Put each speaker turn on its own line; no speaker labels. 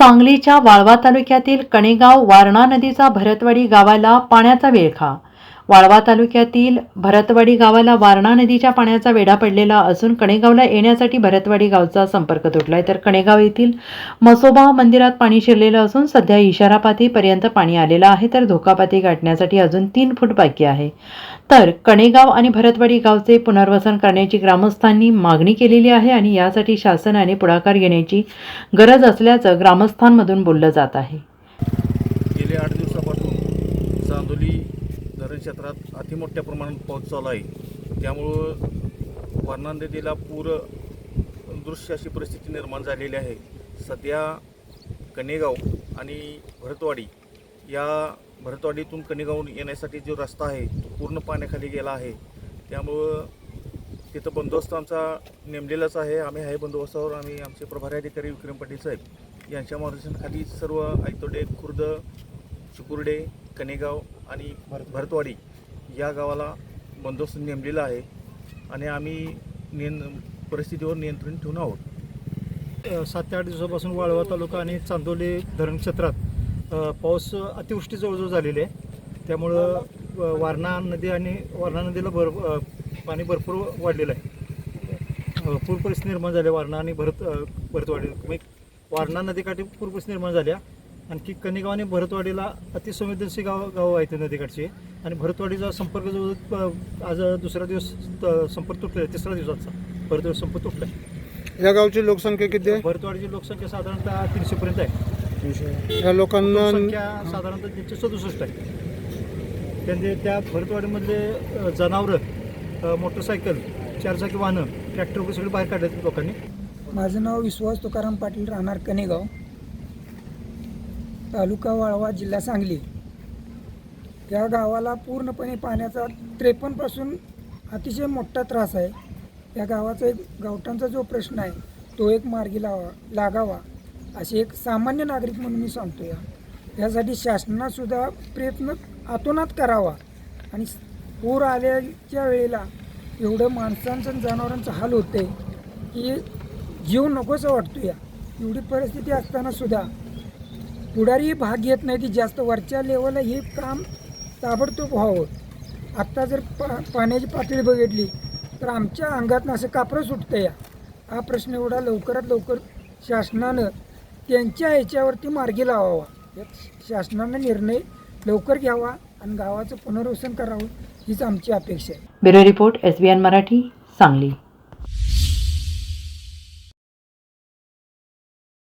सांगलीच्या वाळवा तालुक्यातील कणेगाव वारणा नदीचा भरतवाडी गावाला पाण्याचा विळखा. वाळवा तालुक्यातील भरतवाडी गावाला वारणा नदीच्या पाण्याचा वेढा पडलेला असून कणेगावला येण्यासाठी भरतवाडी गावचा संपर्क तुटलाय. तर कणेगाव येथील मसोबा मंदिरात पाणी शिरलेलं असून सध्या इशारापातीपर्यंत पाणी आलेलं आहे. तर धोकापाती गाठण्यासाठी अजून तीन फूट बाकी आहे. तर कणेगाव आणि भरतवाडी गावचे पुनर्वसन करण्याची ग्रामस्थांनी मागणी केलेली आहे आणि यासाठी शासनाने पुढाकार घेण्याची गरज असल्याचं ग्रामस्थांमधून बोललं जात आहे.
गेले आठ दिवसापासून चांदोली धरण क्षेत्रात अतिमोठ्या प्रमाणात पाऊस चालू आहे. त्यामुळं वारणा नदीला पूर दृश्य अशी परिस्थिती निर्माण झालेली आहे. सध्या कनेगाव आणि भरतवाडी या भरतवाडीतून कनेगाव येण्यासाठी जो रस्ता आहे तो पूर्ण पाण्याखाली गेला आहे. त्यामुळं तिथं बंदोबस्त आमचा नेमलेलाच आहे. आम्ही आहे बंदोबस्तावर. आम्ही आमचे प्रभारी अधिकारी विक्रम पाटील साहेब यांच्या मार्गदर्शनाखाली सर्व आयतोडे खुर्द चिकुर्डे कनेगाव आणि भरतवाडी या गावाला बंदोबस्त नेमलेला आहे आणि आम्ही नियं परिस्थितीवर नियंत्रण ठेवून आहोत.
सात ते आठ दिवसापासून वाळवा तालुका आणि चांदोली धरण क्षेत्रात पाऊस अतिवृष्टी जवळजवळ झालेली आहे. त्यामुळं वारणा नदी आणि वारणा नदीला भर पाणी भरपूर वाढलेलं आहे. पूर परिस्थिती निर्माण झाली वारणा आणि भरत भरतवाडी. म्हणजे वारणा नदीकाठी पूर परिस्थिती निर्माण झाल्या आणखी कणेगाव आणि भरतवाडीला अतिसंवेदनशील गाव गाव आहेत नदीकाठची. आणि भरतवाडीचा संपर्क जवळ अ, आज दुसरा दिवस संपर्क तुटला आहे तिसरा दिवसाचा भरतवाडी संपर्क तुटला आहे
या गावची लोकसंख्या किती आहे?
भरतवाडीची लोकसंख्या साधारणतः तीनशे पर्यंत आहे.
या लोकांना
संख्या साधारणतः तीनशे सदुसष्ट आहे. त्यांचे त्या भरतवाडीमधले जनावरं मोटरसायकल चारचाकी वाहनं ट्रॅक्टर वगैरे सगळे बाहेर काढले लोकांनी.
माझं नाव विश्वास तुकाराम पाटील राहणार कनेगाव तालुका वाळवा जिल्हा सांगली. या गावाला पूर्णपणे पाण्याचा त्रेपन्नपासून अतिशय मोठा त्रास आहे. या गावाचा एक गावठांचा जो प्रश्न आहे तो एक मार्गी लावा लागावा असे एक सामान्य नागरिक म्हणून मी सांगतो या. यासाठी शासनासुद्धा प्रयत्न आतोनात करावा. आणि पूर आल्याच्या वेळेला एवढं माणसांचं जनावरांचं हाल होते की जीव नकोसा वाटतो या. एवढी परिस्थिती असताना सुद्धा पुढारी भाग घेत नाही ती जास्त वरच्या लेवलला हे काम ताबडतोब व्हावं. आत्ता जर पा पाण्याची पातळी बघितली तर आमच्या अंगातनं असं कापरं सुटतं या हा प्रश्न एवढा लवकरात लवकर शासनानं त्यांच्या ह्याच्यावरती मार्गी लावावा. यात शासनानं निर्णय लवकर घ्यावा आणि गावाचं पुनर्वसन करावं हीच आमची अपेक्षा आहे.
Bureau report S B N Marathi Sangli.